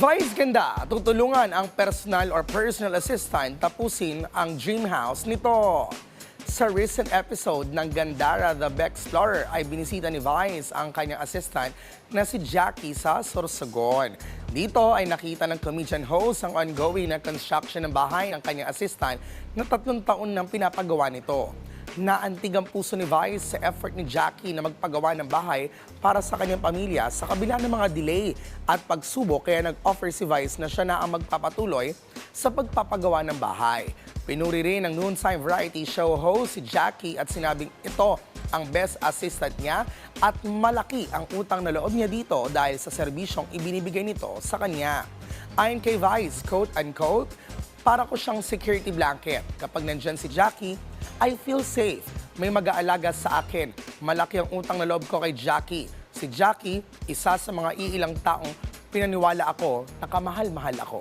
Vice Ganda, tutulungan ang personal or personal assistant tapusin ang dream house nito. Sa recent episode ng Gandara The Beck Explorer ay binisita ni Vice ang kanyang assistant na si Jackie sa Sorsogon. Dito ay nakita ng comedian host ang ongoing na construction ng bahay ng kanyang assistant na tatlong taon nang pinapagawa nito. Naantig ang puso ni Vice sa effort ni Jackie na magpagawa ng bahay para sa kanyang pamilya sa kabila ng mga delay at pagsubok kaya nag-offer si Vice na siya na ang magpapatuloy sa pagpapagawa ng bahay. Pinuri rin ng noontime variety show host si Jackie at sinabing ito ang best assistant niya at malaki ang utang na loob niya dito dahil sa serbisyong ibinibigay nito sa kanya. Ayon kay Vice, quote-unquote, para ko siyang security blanket. Kapag nandyan si Jackie, I feel safe. May mag-aalaga sa akin. Malaki ang utang na loob ko kay Jackie. Si Jackie, isa sa mga iilang taong pinaniwala ako na kamahal-mahal ako.